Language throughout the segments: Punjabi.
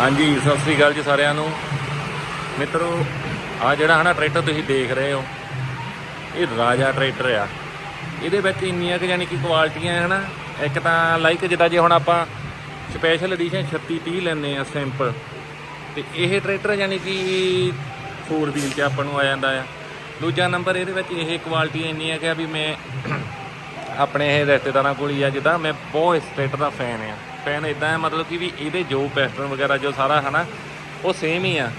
ਹਾਂਜੀ, ਸਤਿ ਸ੍ਰੀ ਅਕਾਲ ਜੀ ਸਾਰਿਆਂ ਨੂੰ। ਮਿੱਤਰੋ ਆ ਜਿਹੜਾ ਹਨਾ ਟਰੈਕਟਰ ਤੁਸੀਂ ਦੇਖ ਰਹੇ ਹੋ, ਇਹ ਰਾਜਾ ਟਰੈਕਟਰ ਆ। ਇਹਦੇ ਵਿੱਚ ਇੰਨੀਆਂ ਕਿ ਯਾਨੀ ਕਿ ਕੁਆਲਿਟੀਆਂ ਹਨਾ। ਇੱਕ ਤਾਂ ਲਾਈਕ ਜਿੱਦਾਂ ਜੇ ਹੁਣ ਆਪਾਂ ਸਪੈਸ਼ਲ ਐਡੀਸ਼ਨ 36 30 ਲੈਨੇ ਆ ਸਿੰਪਲ ਤੇ ਇਹ ਟਰੈਕਟਰ ਯਾਨੀ ਕਿ 4 ਵੀਲ ਤੇ ਆਪਾਂ ਨੂੰ ਆ ਜਾਂਦਾ ਆ। ਦੂਜਾ ਨੰਬਰ ਇਹਦੇ ਵਿੱਚ ਇਹ ਕੁਆਲਿਟੀ ਇੰਨੀ ਹੈ ਕਿ ਵੀ ਮੈਂ ਆਪਣੇ ਇਹ ਰਿਸ਼ਤੇਦਾਰਾਂ ਕੋਲ ਹੀ ਆ, ਜਿੱਦਾਂ ਮੈਂ ਬਹੁਤ ਇਸ ਟਰੈਕਟਰ ਦਾ ਫੈਨ ਆ। ਫੈਨ ਇਦਾਂ ਹੈ ਮਤਲਬ ਕਿ ਵੀ ਇਹਦੇ ਜੋ ਪੈਸਟਰਨ ਵਗੈਰਾ, ਜੋ ਸਾਰਾ ਹਨਾ, ਉਹ ਸੇਮ ਹੀ ਆ।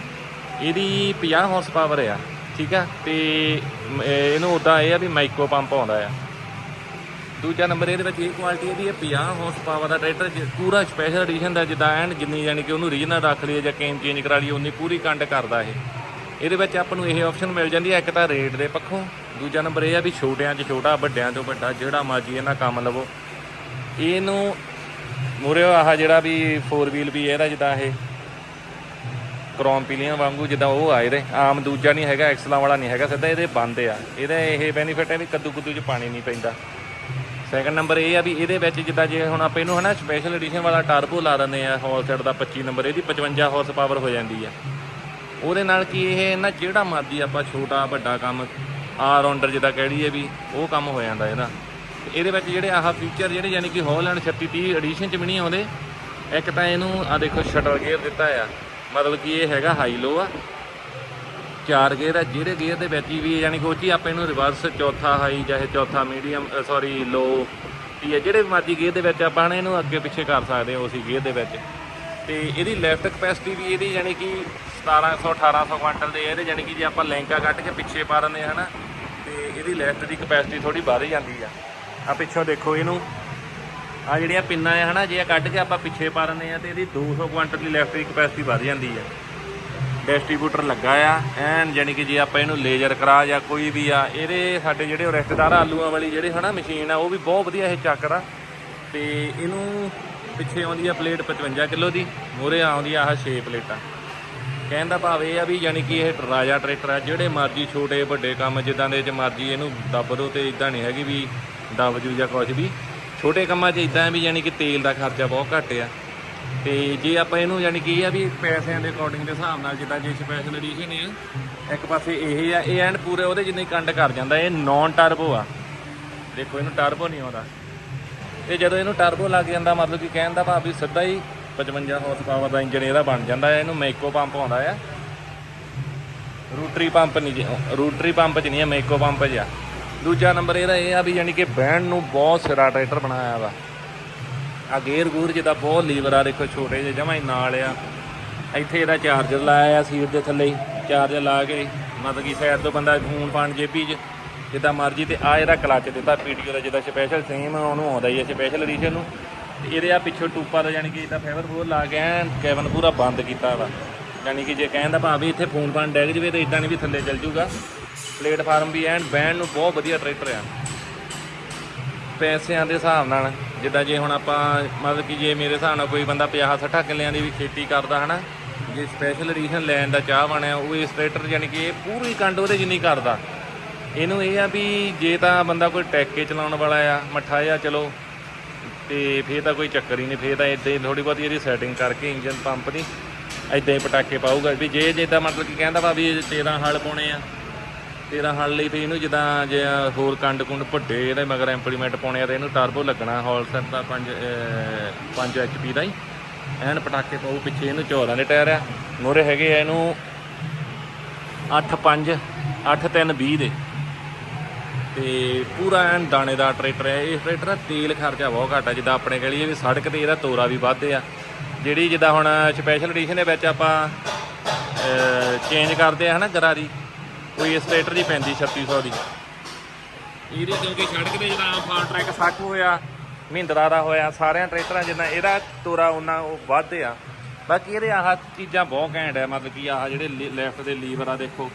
ਇਹਦੀ 50 ਹਾਰਸ ਪਾਵਰ ਆ, ਠੀਕ ਆ? ਤੇ ਇਹਨੂੰ ਉਦਾਂ ਇਹ ਆ ਵੀ ਮਾਈਕਰੋ ਪੰਪ ਆਉਂਦਾ ਆ। ਦੂਜਾ ਨੰਬਰ ਇਹਦੇ ਵਿੱਚ ਇਹ ਕੁਆਲਿਟੀ ਇਹਦੀ ਹੈ 50 ਹਾਰਸ ਪਾਵਰ ਦਾ ਟਰੈਕਟਰ ਜ- ਪੂਰਾ ਸਪੈਸ਼ਲ ਐਡੀਸ਼ਨ ਦਾ ਜਿੱਦਾਂ ਐਂਡ ਜਿੰਨੀ, ਯਾਨੀ ਕਿ ਉਹਨੂੰ ਰੀਜਨਲ ਰੱਖ ਲਈਏ ਜਾਂ ਕੇਮ ਚੇਂਜ ਕਰਾ ਲਈਏ ਉਨੀ ਪੂਰੀ ਕੰਡ ਕਰਦਾ ਇਹ। ਇਹਦੇ ਵਿੱਚ ਆਪਾਂ ਨੂੰ ਇਹ ਆਪਸ਼ਨ ਮਿਲ ਜਾਂਦੀ ਹੈ, ਇੱਕ ਤਾਂ ਰੇਟ ਦੇ ਪੱਖੋਂ। ਦੂਜਾ ਨੰਬਰ ਇਹ ਆ ਵੀ ਛੋਟਿਆਂ 'ਚ ਛੋਟਾ, ਵੱਡਿਆਂ ਤੋਂ ਵੱਡਾ, ਜਿਹੜਾ ਮਰਜ਼ੀ ਇਹਨਾਂ ਕੰਮ ਲਵੋ। ਇਹਨੂੰ ਮੂਰੇ ਆਹ ਜਿਹੜਾ ਵੀ 4 ਵੀਲ ਵੀ ਇਹਦਾ ਜਿੱਦਾਂ ਇਹ ਕ੍ਰੋਮ ਪੀਲੀਆਂ ਵਾਂਗੂ ਜਿੱਦਾਂ ਉਹ ਆਏ ਦੇ ਆਮ ਦੂਜਾ ਨਹੀਂ ਹੈਗਾ ਐਕਸਲਾਂ ਵਾਲਾ ਨਹੀਂ ਹੈਗਾ, ਸਿੱਧਾ ਇਹਦੇ ਬੰਦ ਆ। ਇਹਦਾ ਇਹ ਬੈਨੀਫਿਟ ਹੈ ਵੀ ਕੱਦੂ ਕੁੱਦੂ 'ਚ ਪਾਣੀ ਨਹੀਂ ਪੈਂਦਾ। ਸੈਕੰਡ ਨੰਬਰ ਇਹ ਆ ਵੀ ਇਹਦੇ ਵਿੱਚ ਜਿੱਦਾਂ ਜੇ ਹੁਣ ਆਪਾਂ ਇਹਨੂੰ ਹਨਾ ਸਪੈਸ਼ਲ ਐਡੀਸ਼ਨ ਵਾਲਾ ਟਰਬੋ ਲਾ ਦਿੰਦੇ ਆ ਹੌਲਸੈਟ ਦਾ 25 ਨੰਬਰ ਇਹਦੀ 55 ਹਾਰਸ ਪਾਵਰ ਹੋ ਜਾਂਦੀ ਆ। ਉਹਦੇ ਨਾਲ ਕੀ ਇਹ ਨਾ ਜਿਹੜਾ ਮਰਜ਼ੀ ਆਪਾਂ ਛੋਟਾ ਵੱਡਾ ਕੰਮ ਆਲ ਰਾਉਂਡਰ ਜਿੱਦਾਂ ਕਹਿ ਲਈਏ ਵੀ, ਉਹ ਕੰਮ ਹੋ ਜਾਂਦਾ ਇਹਦਾ। ਤੇ ਇਹਦੇ ਵਿੱਚ ਜਿਹੜੇ ਆਹ ਫੀਚਰ ਜਿਹੜੇ ਯਾਨੀ ਕਿ ਹੌਲੈਂਡ 36 30 ਐਡੀਸ਼ਨ ਚ ਵੀ ਨਹੀਂ ਆਉਂਦੇ, ਇੱਕ ਤਾਂ ਇਹਨੂੰ ਆ ਦੇਖੋ ਸ਼ਟਰ ਗੇਅਰ ਦਿੱਤਾ ਆ। ਮਤਲਬ ਕਿ ਇਹ ਹੈਗਾ ਹਾਈ ਲੋ ਆ। ਚਾਰ ਗੇਅਰ ਆ, ਜਿਹੜੇ ਗੇਅਰ ਦੇ ਵਿੱਚ ਹੀ ਵੀ ਯਾਨੀ ਕਿ ਉਹ 'ਚ ਆਪਾਂ ਇਹਨੂੰ ਰਿਵਰਸ ਚੌਥਾ ਹਾਈ ਚਾਹੇ ਚੌਥਾ ਮੀਡੀਅਮ ਸੌਰੀ ਲੋ ਕੀ ਹੈ ਜਿਹੜੇ ਮਰਜ਼ੀ ਗੇਅਰ ਦੇ ਵਿੱਚ ਆਪਾਂ ਨੇ ਇਹਨੂੰ ਅੱਗੇ ਪਿੱਛੇ ਕਰ ਸਕਦੇ ਹਾਂ, ਉਸੇ ਗੇਅਰ ਦੇ ਵਿੱਚ। ਤੇ ਇਹਦੀ ਲੈਫਟ ਕਪੈਸਿਟੀ ਵੀ ਇਹਦੀ ਯਾਨੀ ਕਿ 1700 1800 ਕੁਆਂਟਲ ਦੇ ਇਹਦੇ ਯਾਨੀ ਕਿ ਜੇ ਆਪਾਂ ਲੈਂਕਾ ਕੱਢ ਕੇ ਪਿੱਛੇ ਪਾ ਦਿੰਦੇ ਹਾਂ ਹਨਾ ਤੇ ਇਹਦੀ ਲੈਫਟ ਦੀ ਕਪੈਸਿਟੀ ਥੋੜੀ ਵੱਧ ਜਾਂਦੀ ਆ। ਆ ਪਿੱਛੋਂ ਦੇਖੋ ਇਹਨੂੰ। ਆ ਜਿਹੜੀਆਂ ਪਿੰਨਾਂ ਆ ਹਨਾ, ਜੇ ਕੱਢ ਕੇ ਆਪਾਂ ਪਿੱਛੇ ਪਾ ਦਿੰਦੇ ਆ ਤੇ ਇਹਦੀ 200 ਕੁਆਂਟਲ ਦੀ ਲੈਫਟ ਦੀ ਕਪੈਸਿਟੀ ਵੱਧ ਜਾਂਦੀ ਆ। ਡਿਸਟ੍ਰੀਬਿਊਟਰ ਲੱਗਾ ਆ, ਐਨ ਯਾਨੀ ਕਿ ਜੇ ਆਪਾਂ ਇਹਨੂੰ ਲੇਜ਼ਰ ਕਰਾ ਜਾਂ ਕੋਈ ਵੀ ਆ, ਇਹਦੇ ਸਾਡੇ ਜਿਹੜੇ ਉਹ ਰਿਸ਼ਤੇਦਾਰ ਆਲੂਆਂ ਵਾਲੀ ਜਿਹੜੇ ਹਨਾ ਮਸ਼ੀਨ ਆ, ਉਹ ਵੀ ਬਹੁਤ ਵਧੀਆ ਇਹ ਚੱਕਦਾ ਤੇ ਇਹਨੂੰ ਪਿੱਛੇ ਆਉਂਦੀ ਆ ਪਲੇਟ 55 ਕਿਲੋ ਦੀ, ਮੂਹਰੇ ਆਉਂਦੀ ਆ ਆਹ 6 ਪਲੇਟਾਂ। ਕਹਿਣ ਦਾ ਭਾਵ ਇਹ ਆ ਵੀ ਯਾਨੀ ਕਿ ਇਹ ਰਾਜਾ ਟਰੈਕਟਰ ਆ, ਜਿਹੜੇ ਮਰਜ਼ੀ ਛੋਟੇ ਵੱਡੇ ਕੰਮ ਜਿੱਦਾਂ ਦੇ ਚ ਮਰਜ਼ੀ ਇਹਨੂੰ ਦੱਬ ਦੋ ਤੇ ਇਦਾਂ ਨਹੀਂ ਹੈਗੀ ਵੀ ਦੱਬ ਜੂ ਜਾਂ ਕੁਝ ਵੀ। ਛੋਟੇ ਕੰਮਾਂ 'ਚ ਇਦਾਂ ਵੀ ਯਾਨੀ ਕਿ ਤੇਲ ਦਾ ਖਰਚਾ ਬਹੁਤ ਘੱਟ ਆ। ਤੇ ਜੇ ਆਪਾਂ ਇਹਨੂੰ ਯਾਨੀ ਕਿ ਇਹ ਆ ਵੀ ਪੈਸਿਆਂ ਦੇ ਅਕੋਰਡਿੰਗ ਦੇ ਹਿਸਾਬ ਨਾਲ ਜਿੱਦਾਂ ਜੇ ਸਪੈਸ਼ਲ ਐਡੀਸ਼ਨ ਆ ਇੱਕ ਪਾਸੇ ਇਹ ਆ, ਇਹ ਐਂਡ ਪੂਰੇ ਉਹਦੇ ਜਿੰਨੇ ਕੰਡ ਕਰ ਜਾਂਦਾ, ਇਹ ਨਾਨ ਟਰਬੋ ਆ। ਦੇਖੋ ਇਹਨੂੰ ਟਰਬੋ ਨਹੀਂ ਆਉਂਦਾ। ਤੇ ਜਦੋਂ ਇਹਨੂੰ ਟਰਬੋ ਲੱਗ ਜਾਂਦਾ, ਮਤਲਬ ਕਿ ਕਹਿਣ ਦਾ ਭਾਵ ਵੀ ਸਿੱਧਾ ਹੀ 55 ਹਾਰਸ ਪਾਵਰ ਦਾ ਇੰਜਨ ਇਹਦਾ ਬਣ ਜਾਂਦਾ ਹੈ ਇਹਨੂੰ ਮੈਕੋ ਪੰਪ ਆਉਂਦਾ ਆ। ਰੂਟਰੀ ਪੰਪ ਨਹੀਂ ਜੀ ਰੂਟਰੀ ਪੰਪ ਚ ਨਹੀਂ ਹੈ ਮੈਕੋ ਪੰਪ 'ਚ ਆ ਦੂਜਾ ਨੰਬਰ ਇਹਦਾ ਇਹ ਆ ਵੀ ਯਾਨੀ ਕਿ ਬੈਂਡ ਨੂੰ ਬਹੁਤ ਸਿਰਾ ਟਰੈਕਟਰ ਬਣਾਇਆ ਵਾ। ਆ ਗੇਅਰ ਗੂਰ ਜਿਹਦਾ ਬਹੁਤ ਲੀਵਰ ਆ, ਦੇਖੋ ਛੋਟੇ ਜਿਹੇ ਜਮਾਂ ਹੀ ਨਾਲ ਆ। ਇੱਥੇ ਇਹਦਾ ਚਾਰਜਰ ਲਾਇਆ ਆ ਸੀਟ ਦੇ ਥੱਲੇ ਚਾਰਜਰ ਲਾ ਕੇ, ਮਤਲਬ ਕਿ ਸਾਈਡ ਤੋਂ ਬੰਦਾ ਫੋਨ ਪਾਣ ਜੇਬੀ 'ਚ, ਜਿੱਦਾਂ ਮਰਜ਼ੀ ਤੇ ਆ ਇਹਦਾ ਕਲੱਚ ਦਿੱਤਾ ਪੀਟੀਓ ਦਾ ਜਿੱਦਾਂ ਸਪੈਸ਼ਲ ਸੇਮ ਉਹਨੂੰ ਆਉਂਦਾ ਹੀ ਹੈ ਸਪੈਸ਼ਲ ਐਡੀਸ਼ਨ ਨੂੰ। ਤੇ ਇਹਦੇ ਆ ਪਿੱਛੋਂ ਟੂਪਾ ਦਾ ਯਾਨੀ ਕਿ ਇਹਦਾ ਫਾਈਬਰ ਬੋਰ ਲਾ ਕੇ ਐਨ ਕੈਬਨ ਪੂਰਾ ਬੰਦ ਕੀਤਾ ਵਾ। ਯਾਨੀ ਕਿ ਜੇ ਕਹਿਣ ਦਾ ਭਾਵ ਵੀ ਇੱਥੇ ਫੋਨ ਪਾਣ ਡੈਗ ਜਵੇ ਤਾਂ ਇਦਾਂ ਨਹੀਂ ਵੀ ਥੱਲੇ ਚੱਲ ਜੂਗਾ। ਪਲੇਟਫਾਰਮ ਵੀ ਐਨ ਬੈਂਡ ਨੂੰ ਬਹੁਤ ਵਧੀਆ ਟਰੈਕਟਰ ਆ। ਪੈਸਿਆਂ ਦੇ ਹਿਸਾਬ ਨਾਲ ਜਿੱਦਾਂ ਜੇ ਹੁਣ ਆਪਾਂ ਮਤਲਬ ਕਿ ਜੇ ਮੇਰੇ ਹਿਸਾਬ ਨਾਲ ਕੋਈ ਬੰਦਾ 50 60 ਕਿੱਲਿਆਂ ਦੀ ਵੀ ਖੇਤੀ ਕਰਦਾ ਹਨਾ, ਜੇ ਸਪੈਸ਼ਲ ਐਡੀਸ਼ਨ ਲੈਣ ਦਾ ਚਾਹ ਬਣਿਆ, ਉਹ ਇਸ ਟਰੈਕਟਰ ਯਾਨੀ ਕਿ ਇਹ ਪੂਰੀ ਕੰਡ ਉਹਦੇ ਜਿੰਨੀ ਕਰਦਾ। ਇਹਨੂੰ ਇਹ ਆ ਵੀ ਜੇ ਤਾਂ ਬੰਦਾ ਕੋਈ ਟੈਕੇ ਚਲਾਉਣ ਵਾਲਾ ਆ, ਮੱਠਾ ਆ ਚਲੋ ਤੇ ਫੇਰ ਤਾਂ ਕੋਈ ਚੱਕਰ ਹੀ ਨਹੀਂ, ਫੇਰ ਤਾਂ ਇਦਾਂ ਹੀ ਥੋੜੀ ਬਹੁਤੀ ਇਹਦੀ ਸੈਟਿੰਗ ਕਰਕੇ ਇੰਜਨ ਪੰਪ ਦੀ ਇਦਾਂ ਹੀ ਪਟਾਕੇ ਪਾਊਗਾ। ਵੀ ਜੇ ਜਿੱਦਾਂ ਮਤਲਬ ਕਿ ਕਹਿੰਦਾ ਵਾ ਵੀ ਇਹ 13 ਹਲ ਪਾਉਣੇ ਆ 13 ਹਲ ਲਈ ਵੀ ਇਹਨੂੰ ਜਿੱਦਾਂ ਜੇ ਹੋਰ ਕੰਡ ਕੁੰਡ ਵੱਡੇ ਇਹਦੇ ਮਗਰ ਇੰਪਲੀਮੈਂਟ ਪਾਉਣੇ ਆ ਤੇ ਇਹਨੂੰ ਟਰਬੋ ਲੱਗਣਾ, ਹੌਲ ਸੈਟ ਦਾ 5 5 ਐਚਪੀ ਦਾ ਹੀ। ਐਨ ਪਟਾਕੇ ਪਾਉ ਪਿੱਛੇ ਇਹਨੂੰ 14 ਦੇ ਟਾਇਰ ਆ। ਮੋਰੇ ਹੈਗੇ ਆ ਇਹਨੂੰ 8 5 8 3 20 ਦੇ। ਤੇ ਪੂਰਾ ਐਨ ਦਾਣੇਦਾਰ ਟਰੈਕਟਰ ਹੈ। ਇਸ ਟਰੈਕਟਰ ਦਾ ਤੇਲ ਖਰਚਾ ਬਹੁਤ ਘੱਟ ਆ। ਜਿੱਦਾਂ ਆਪਣੇ ਕਹਿ ਲਈਏ ਵੀ ਸੜਕ ਤੇ ਇਹਦਾ ਤੋਰਾ ਵੀ ਵੱਧਦੇ ਆ। ਜਿਹੜੀ ਜਿੱਦਾਂ ਹੁਣ ਸਪੈਸ਼ਲ ਐਡੀਸ਼ਨ ਦੇ ਵਿੱਚ ਆਪਾਂ ਚੇਂਜ ਕਰਦੇ ਆ ਹਨਾ ਗਰਾਰੀ, ਕੋਈ ਇਸ ਟਰੈਕਟਰ ਦੀ ਪੈਂਦੀ 3600 ਦੀ। ਇਹਦੇ ਕਿਉਂਕਿ ਸੜਕ ਤੇ ਜਿਹੜਾ ਫਾਰ ਟਰੈਕ ਸੱਕ ਹੋਇਆ, ਮਹਿੰਦਰਾ ਦਾ ਹੋਇਆ, ਸਾਰਿਆਂ ਟਰੈਕਟਰਾਂ ਜਿੱਦਾਂ ਇਹਦਾ ਤੋਰਾ ਉਹਨਾਂ ਉਹ ਵੱਧਦੇ ਆ। ਬਾਕੀ ਇਹਦੇ ਆਹ ਚੀਜ਼ਾਂ ਬਹੁਤ ਘੈਂਟ ਆ। ਮਤਲਬ ਕਿ ਆਹ ਜਿਹੜੇ ਲੈਫਟ ਦੇ ਲੀਵਰ ਆ ਦੇਖੋ।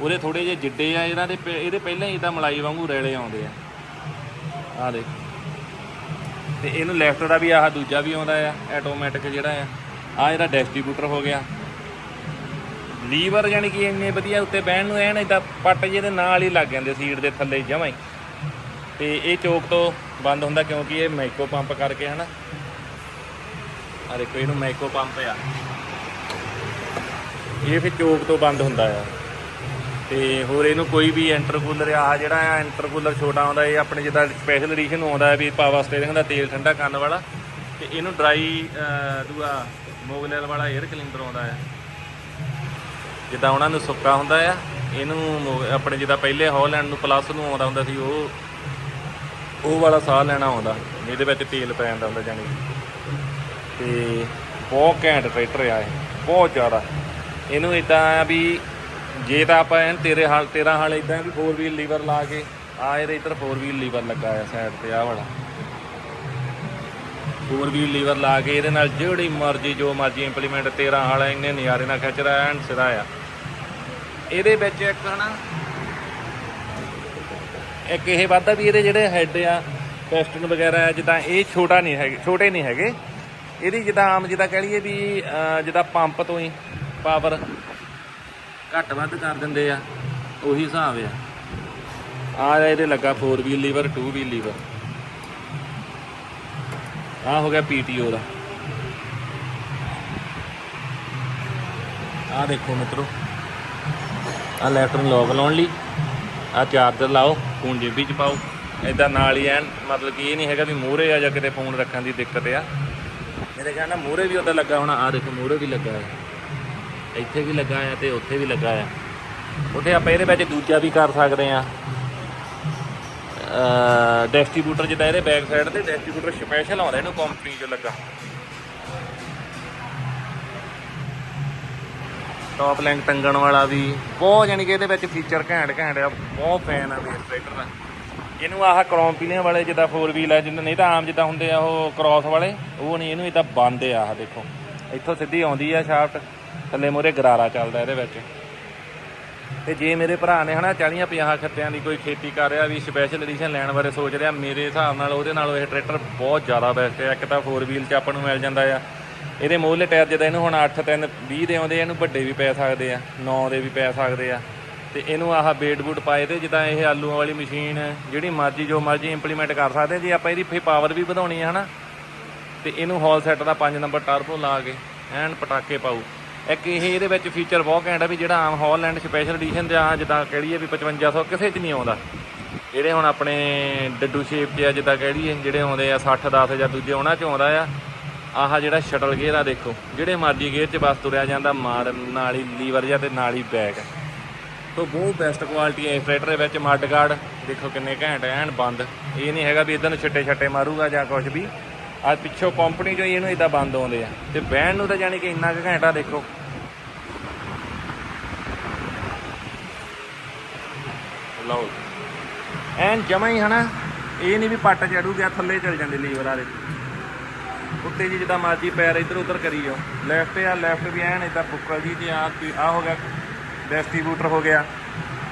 ਉਹਦੇ ਥੋੜੇ ਜਿਹੇ ਜਿੱਡੇ ਆ, ਇਹਨਾਂ ਦੇ ਪ- ਇਹਦੇ ਪਹਿਲਾਂ ਹੀ ਤਾਂ ਮਲਾਈ ਵਾਂਗੂ ਰੇਲੇ ਆਉਂਦੇ ਆ। ਆਹ ਦੇਖ। ਤੇ ਇਹਨੂੰ ਲੈਫਟ ਦਾ ਵੀ ਆਹ ਦੂਜਾ ਵੀ ਆਉਂਦਾ ਆ ਆਟੋਮੈਟਿਕ ਜਿਹੜਾ ਆ। ਆ ਇਹਦਾ ਡਿਸਟ੍ਰੀਬਿਊਟਰ ਹੋ ਗਿਆ। ਲੀਵਰ ਯਾਨੀ ਕਿ ਇੰਨੇ ਵਧੀਆ ਉੱਤੇ ਬਹਿਣ ਨੂੰ ਐਨ ਇਦਾਂ ਪੱਟ ਜਿਹੇ ਦੇ ਨਾਲ ਹੀ ਲੱਗ ਜਾਂਦੇ ਸੀਟ ਦੇ ਥੱਲੇ ਜਮਾਂ ਹੀ। ਤੇ ਇਹ ਚੋਕ ਤੋਂ ਬੰਦ ਹੁੰਦਾ ਕਿਉਂਕਿ ਇਹ ਮਾਈਕਰੋ ਪੰਪ ਕਰਕੇ ਹਨਾ। ਆ ਦੇਖੋ, ਇਹਨੂੰ ਮਾਈਕਰੋ ਪੰਪ ਆ। ਇਹ ਫਿਰ ਚੋਕ ਤੋਂ ਬੰਦ ਹੁੰਦਾ ਆ। ਤੇ ਹੋਰ ਇਹਨੂੰ ਕੋਈ ਵੀ ਇੰਟਰਕੂਲਰ ਆ ਜਿਹੜਾ ਆ ਇੰਟਰਕੂਲਰ ਛੋਟਾ ਆਉਂਦਾ, ਇਹ ਆਪਣੇ ਜਿੱਦਾਂ ਸਪੈਸ਼ਲ ਐਡੀਸ਼ਨ ਆਉਂਦਾ ਹੈ ਵੀ ਪਾਵਰ ਸਟੀਅਰਿੰਗ ਦਾ ਤੇਲ ਠੰਡਾ ਕਰਨ ਵਾਲਾ। ਤੇ ਇਹਨੂੰ ਡਰਾਈ ਦੂਆ ਮੋਗਲੇਲ ਵਾਲਾ 에ਅਰ ਕਲੀਨਰ ਆਉਂਦਾ ਆ ਜਿੱਦਾਂ ਉਹਨਾਂ ਨੂੰ ਸੁੱਕਾ ਹੁੰਦਾ ਆ, ਇਹਨੂੰ ਮੋ- ਆਪਣੇ ਜਿੱਦਾਂ ਪਹਿਲੇ ਹੌਲੈਂਡ ਨੂੰ ਪਲੱਸ ਨੂੰ ਆਉਂਦਾ ਹੁੰਦਾ ਸੀ, ਉਹ ਉਹ ਵਾਲਾ ਸਾਹ ਲੈਣਾ ਆਉਂਦਾ ਇਹਦੇ ਵਿੱਚ ਤੇਲ ਪੈ ਜਾਂਦਾ ਹੁੰਦਾ ਜਾਨੀ ਤੇ ਬਹੁਤ ਘੈਂਟ ਟਰੈਕਟਰ ਆ ਇਹ, ਬਹੁਤ ਜ਼ਿਆਦਾ। ਇਹਨੂੰ ਇਦਾਂ ਆ ਵੀ ਜੇ ਤਾਂ ਆਪਾਂ ਐਨ ਤੇਰੇ ਹਾਲ ਤੇਰਾ ਹਾਲ ਇਦਾਂ ਵੀ 4 ਵੀਲ ਲੀਵਰ ਲਾ ਕੇ ਆ ਇਹਦੇ ਇੱਧਰ 4 ਵੀਲ ਲੀਵਰ ਲੱਗਾ ਆ ਸਾਈਡ ਤੇ ਆ ਵਾਲਾ। 4 ਵੀਲ ਲੀਵਰ ਲਾ ਕੇ ਇਹਦੇ ਨਾਲ ਜਿਹੜੀ ਮਰਜ਼ੀ ਜੋ ਮਰਜ਼ੀ ਇੰਪਲੀਮੈਂਟ ਤੇਰਾ ਹਾਲ ਇੰਨੇ ਨਜ਼ਾਰੇ ਨਾਲ ਖਿੱਚਦਾ ਐਨ ਸਿਰਾ ਆ। ਇਹਦੇ ਵਿੱਚ ਇੱਕ ਹਨਾ, ਇੱਕ ਇਹ ਵਾਧਾ ਵੀ ਇਹਦੇ ਜਿਹੜੇ ਹੈੱਡ ਆ ਪੈਸਟਨ ਵਗੈਰਾ ਆ, ਜਿੱਦਾਂ ਇਹ ਛੋਟਾ ਨਹੀਂ ਹੈਗੇ, ਛੋਟੇ ਨਹੀਂ ਹੈਗੇ। ਇਹਦੀ ਜਿੱਦਾਂ ਆਮ ਜਿੱਦਾਂ ਕਹਿ ਲਈਏ ਵੀ ਜਿੱਦਾਂ ਪੰਪ ਤੋਂ ਹੀ ਪਾਵਰ ਘੱਟ ਵੱਧ ਕਰ ਦਿੰਦੇ ਆ, ਉਹੀ ਹਿਸਾਬ ਆ। ਆ ਇਹਦੇ ਲੱਗਾ 4 ਵੀਲ ਲੀਵਰ 2 ਵੀਲ ਲੀਵਰ ਆ ਹੋ ਗਿਆ ਪੀਟੀਓ ਦਾ। ਆ ਦੇਖੋ ਮਿੱਤਰੋ ਆ ਲੈਫਟ ਨੂੰ ਲੌਕ ਲਾਉਣ ਲਈ ਆ ਚਾਰਜਰ ਲਾਓ, ਫੋਨ ਜੇਬੀ ਚ ਪਾਓ। ਐਦਾਂ ਨਾਲ ਹੀ ਐਨ, ਮਤਲਬ ਕਿ ਇਹ ਨਹੀਂ ਹੈਗਾ ਵੀ ਮੂਹਰੇ ਆ ਜਾਂ ਕਿਤੇ ਫੋਨ ਰੱਖਣ ਦੀ ਦਿੱਕਤ ਆ। ਮੇਰੇ ਕਹਿੰਦਾ ਮੂਹਰੇ ਵੀ ਉਹਦਾ ਲੱਗਾ ਹੋਣਾ ਆ ਦੇਖੋ ਮੂਹਰੇ ਵੀ ਲੱਗਾ ਹੈ ਇੱਥੇ ਵੀ ਲੱਗਾ ਆ ਤੇ ਉੱਥੇ ਵੀ ਲੱਗਾ ਆ। ਉੱਥੇ ਆਪਾਂ ਇਹਦੇ ਵਿੱਚ ਦੂਜਾ ਵੀ ਕਰ ਸਕਦੇ ਆ। ਡਿਸਟ੍ਰੀਬਿਊਟਰ ਜਿੱਦਾਂ ਇਹਦੇ ਬੈਕ ਸਾਈਡ ਤੇ ਡਿਸਟ੍ਰੀਬਿਊਟਰ ਸਪੈਸ਼ਲ ਆਉਂਦਾ ਇਹਨੂੰ ਕੰਪਨੀ 'ਚ ਲੱਗਾ। ਟੌਪ ਲਿੰਕ ਟੰਗਣ ਵਾਲਾ ਵੀ, ਬਹੁਤ ਯਾਨੀ ਕਿ ਇਹਦੇ ਵਿੱਚ ਫੀਚਰ ਘੈਂਟ ਘੈਂਟ ਆ, ਬਹੁਤ ਫੈਨ ਆ ਬੇਸ ਟਰੈਕਟਰ ਦਾ। ਇਹਨੂੰ ਆਹ ਕ੍ਰੋਮ ਪੀਲੀਆਂ ਵਾਲੇ ਜਿੱਦਾਂ 4 ਵੀਲ ਆ ਜਿੰਨੇ ਨਹੀਂ ਤਾਂ ਆਮ ਜਿੱਦਾਂ ਹੁੰਦੇ ਆ ਉਹ ਕ੍ਰਾਸ ਵਾਲੇ, ਉਹ ਨਹੀਂ, ਇਹਨੂੰ ਇਦਾਂ ਬੰਦ ਆ ਆਹ ਦੇਖੋ। ਇੱਥੋਂ ਸਿੱਧੀ ਆਉਂਦੀ ਆ ਸ਼ਾਫਟ ਥੱਲੇ ਮੂਹਰੇ ਗਰਾਰਾ ਚੱਲਦਾ ਇਹਦੇ ਵਿੱਚ। ਤੇ ਜੇ ਮੇਰੇ ਭਰਾ ਨੇ ਹਨਾ 40 50 ਖੱਤਿਆਂ ਦੀ ਕੋਈ ਖੇਤੀ ਕਰ ਰਿਹਾ ਵੀ ਸਪੈਸ਼ਲ ਐਡੀਸ਼ਨ ਲੈਣ ਬਾਰੇ ਸੋਚ ਰਿਹਾ ਮੇਰੇ ਹਿਸਾਬ ਨਾਲ ਉਹਦੇ ਨਾਲੋਂ ਇਹ ਟਰੈਕਟਰ ਬਹੁਤ ਜ਼ਿਆਦਾ ਬੈਸਟ ਹੈ। ਇੱਕ ਤਾਂ 4 ਵੀਲ 'ਚ ਆਪਾਂ ਨੂੰ ਮਿਲ ਜਾਂਦਾ ਆ। ਇਹਦੇ ਮੋਹਲੇ ਟਾਇਰ ਜਿੱਦਾਂ ਇਹਨੂੰ ਹੁਣ 8 3 20 ਦੇ ਆਉਂਦੇ ਆ, ਇਹਨੂੰ ਵੱਡੇ ਵੀ ਪੈ ਸਕਦੇ ਆ 9 ਦੇ ਵੀ ਪੈ ਸਕਦੇ ਆ। ਤੇ ਇਹਨੂੰ ਆਹ ਬੇਟ ਬੂਟ ਪਾਏ ਤੇ ਜਿੱਦਾਂ ਇਹ ਆਲੂਆਂ ਵਾਲੀ ਮਸ਼ੀਨ ਜਿਹੜੀ ਮਰਜ਼ੀ ਜੋ ਮਰਜ਼ੀ ਇੰਪਲੀਮੈਂਟ ਕਰ ਸਕਦੇ ਜੇ ਆਪਾਂ ਇਹਦੀ ਫੇ ਪਾਵਰ ਵੀ ਵਧਾਉਣੀ ਹੈ ਹਨਾ ਤੇ ਇਹਨੂੰ ਹਾਲ ਸੈੱਟ ਦਾ 5 ਨੰਬਰ ਟਰਬੋ ਲਾ ਕੇ ਐਨ ਪਟਾਕੇ ਪਾਉ ਇੱਕ ਇਹ ਇਹਦੇ ਵਿੱਚ ਫੀਚਰ ਬਹੁਤ ਘੈਂਟ ਆ ਵੀ ਜਿਹੜਾ ਆਮ ਹਾਲੈਂਡ ਸਪੈਸ਼ਲ ਐਡੀਸ਼ਨ ਦੇ ਆ ਜਿੱਦਾਂ ਕਿਹੜੀ ਲਈਏ ਵੀ 5500 ਕਿਸੇ 'ਚ ਨਹੀਂ ਆਉਂਦਾ। ਜਿਹੜੇ ਹੁਣ ਆਪਣੇ ਡੱਡੂ ਸ਼ੇਪ 'ਚ ਆ, ਜਿੱਦਾਂ ਕਹਿ ਲਈਏ, ਜਿਹੜੇ ਆਉਂਦੇ ਆ 60 10 ਜਾਂ ਦੂਜੇ ਉਹਨਾਂ 'ਚ ਆਉਂਦਾ ਆ, ਆਹ ਜਿਹੜਾ ਸ਼ਟਲ ਗੇਅਰ ਆ ਦੇਖੋ, ਜਿਹੜੇ ਮਰਜ਼ੀ ਗੇਅਰ 'ਚ ਬਸ ਤੁਰਿਆ ਜਾਂਦਾ, ਮਾਰ ਨਾਲ ਹੀ ਲੀਵਰ ਜਾਂ ਤੇ ਨਾਲ ਹੀ ਬੈਕ ਤੋ ਬਹੁਤ ਬੈਸਟ ਕੁਆਲਿਟੀ ਹੈ ਇਸ ਟਰੈਕਟਰ ਦੇ ਵਿੱਚ, ਮੱਡ ਗਾਰਡ ਦੇਖੋ ਕਿੰਨੇ ਘੈਂਟ ਐਨ ਬੰਦ। ਇਹ ਨਹੀਂ ਹੈਗਾ ਵੀ ਇਦਾਂ ਨੂੰ ਛੱਟੇ ਛੱਟੇ ਮਾਰੂਗਾ ਜਾਂ ਕੁਝ ਵੀ। ਆ ਪਿੱਛੋਂ ਕੰਪਨੀ ਚੋਂ ਹੀ ਇਹਨੂੰ ਇਦਾਂ ਬੰਦ ਆਉਂਦੇ ਆ। ਤੇ ਬਹਿਣ ਨੂੰ ਤਾਂ ਜਾਨੀ ਕਿ ਇੰਨਾ ਕੁ ਘੰਟਾ ਦੇਖੋ। ਲਓ ਐਨ ਜਮਾ ਹੀ ਹਨਾ, ਇਹ ਨਹੀਂ ਵੀ ਪੱਟ ਚੜੂ ਗਿਆ ਥੱਲੇ ਚਲ ਜਾਂਦੇ ਲੀਵਰ ਵਾਲੇ। ਉੱਤੇ ਜੀ ਜਿੱਦਾਂ ਮਰਜ਼ੀ ਪੈਰ ਇੱਧਰ ਉੱਧਰ ਕਰੀ ਜਾਓ। ਲੈਫਟ ਆ ਲੈਫਟ ਵੀ ਐਨ ਇਦਾਂ ਬੁੱਕਲ ਜੀ ਤੇ ਆ ਆ ਹੋ ਗਿਆ ਡਿਸਟ੍ਰੀਬਿਊਟਰ ਹੋ ਗਿਆ।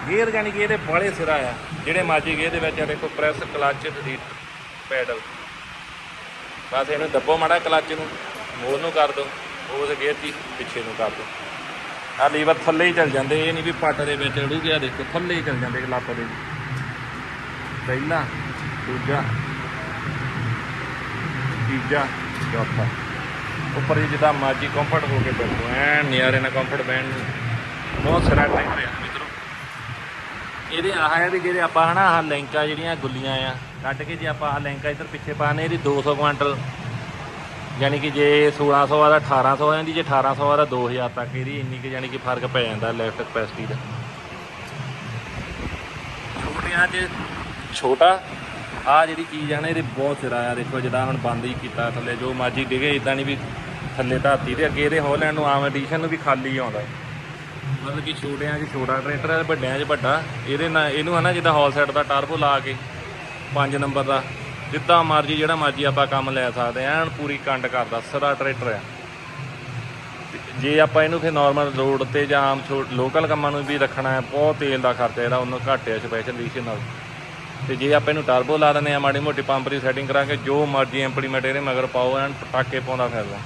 ਗੇਅਰ ਜਾਨੀ ਕਿ ਇਹਦੇ ਬਾਲੇ ਸਿਰਾ ਆ, ਜਿਹੜੇ ਮਰਜ਼ੀ ਗੇਅਰ ਦੇ ਵਿੱਚ ਆ, ਦੇਖੋ ਪ੍ਰੈਸ ਕਲਚ ਰੀਟ ਪੈਡਲ ਬਸ ਇਹਨੂੰ ਦੱਬੋ ਮਾੜਾ ਕਲੱਚ ਨੂੰ ਮੋਰ ਨੂੰ ਕਰ ਦਿਓ ਉਸ ਗੇਅਰ ਦੀ ਪਿੱਛੇ ਨੂੰ ਕਰ ਦਿਓ। ਆ ਲੀਵਰ ਥੱਲੇ ਹੀ ਚੱਲ ਜਾਂਦੇ, ਇਹ ਨਹੀਂ ਵੀ ਪੱਟ ਦੇ ਵਿੱਚ ਅੜੂ ਗਿਆ ਦੇਖੋ ਥੱਲੇ ਹੀ ਚੱਲ ਜਾਂਦੇ ਲੱਪ ਦੇ ਪਹਿਲਾ, ਦੂਜਾ, ਤੀਜਾ, ਚੌਥਾ। ਉੱਪਰ ਜੀ ਜਿੱਦਾਂ ਮਰਜ਼ੀ ਕੰਫਰਟ ਹੋ ਕੇ ਬੈਠੋ, ਐਨ ਨਿਆਰੇ ਨਾਲ ਕੰਫਰਟ ਬੈਣ ਨੂੰ। ਬਹੁਤ ਸਾਰਾ ਟਾਈਮ ਰਿਹਾ ਇਹਦੇ ਆਹ ਹੈ ਵੀ ਜਿਹੜੇ ਆਪਾਂ ਹਨਾ, ਆਹ ਲੈਂਕਾਂ ਜਿਹੜੀਆਂ ਗੁੱਲੀਆਂ ਆ, ਕੱਢ ਕੇ ਜੇ ਆਪਾਂ ਆਹ ਲੈਂਕਾਂ ਇੱਧਰ ਪਿੱਛੇ ਪਾਣੇ ਇਹਦੀ 200 ਕੁਆਂਟਲ। ਯਾਨੀ ਕਿ ਜੇ 1600 ਆ ਦਾ 1800 ਆ ਜਾਂਦੀ, ਜੇ 1800 ਆ ਦਾ 2000 ਤੱਕ ਇਹਦੀ ਇੰਨੀ ਕਿ ਯਾਨੀ ਕਿ ਫ਼ਰਕ ਪੈ ਜਾਂਦਾ ਲੈਫਟ ਕਪੈਸਿਟੀ ਦਾ। ਛੋਟਿਆਂ 'ਚ ਛੋਟਾ ਆ ਜਿਹੜੀ ਚੀਜ਼ ਆ ਨਾ ਇਹਦੇ ਬਹੁਤ ਸਿਰਾ ਆ। ਦੇਖੋ, ਜਿੱਦਾਂ ਹੁਣ ਬੰਦ ਹੀ ਕੀਤਾ ਥੱਲੇ, ਜੋ ਮਰਜ਼ੀ ਡਿਗੇ ਇਦਾਂ ਨਹੀਂ ਵੀ ਥੱਲੇ ਧਾਤੀ ਤੇ ਅੱਗੇ, ਇਹਦੇ ਹੋਲੈਂਡ ਨੂੰ ਆਮ ਐਡੀਸ਼ਨ ਨੂੰ ਵੀ ਖਾਲੀ ਆਉਂਦਾ। ਮਤਲਬ ਕਿ ਛੋਟਿਆਂ 'ਚ ਛੋਟਾ ਟਰੈਕਟਰ ਹੈ ਵੱਡਿਆਂ 'ਚ ਵੱਡਾ। ਇਹਦੇ ਨਾਲ ਇਹਨੂੰ ਹਨਾ ਜਿੱਦਾਂ ਹਾਲ ਸੈਟ ਦਾ ਟਰਬੋ ਲਾ ਕੇ 5 ਨੰਬਰ ਦਾ, ਜਿੱਦਾਂ ਮਰਜ਼ੀ ਜਿਹੜਾ ਮਰਜ਼ੀ ਆਪਾਂ ਕੰਮ ਲੈ ਸਕਦੇ ਆਂ ਐਨ ਪੂਰੀ ਕੰਡ ਕਰਦਾ, ਸਦਾ ਟਰੈਕਟਰ ਆ। ਜੇ ਆਪਾਂ ਇਹਨੂੰ ਫਿਰ ਨਾਰਮਲ ਰੋਡ ਤੇ ਜਾਂ ਆਮ ਲੋਕਲ ਕੰਮਾਂ ਨੂੰ ਵੀ ਰੱਖਣਾ ਹੈ, ਬਹੁਤ ਤੇਲ ਦਾ ਖਰਚਾ ਜਿਹੜਾ ਉਹਨੂੰ ਘੱਟ ਹੈ ਸਪੈਸ਼ਲ ਐਡੀਸ਼ਨ ਨਾਲ। ਤੇ ਜੇ ਆਪਾਂ ਇਹਨੂੰ ਟਰਬੋ ਲਾ ਦਿੰਦੇ ਆ ਮਾੜੀ ਮੋਟੀ ਪੰਪ ਦੀ ਸੈਟਿੰਗ ਕਰਾਂਗੇ, ਜੋ ਮਰਜ਼ੀ ਇੰਪਲੀਮੈਂਟ ਇਹਦੇ ਮਗਰ ਪਾਓ, ਐਨ ਪਟਾਕੇ ਪਾਉਂਦਾ ਫਿਰਦਾ।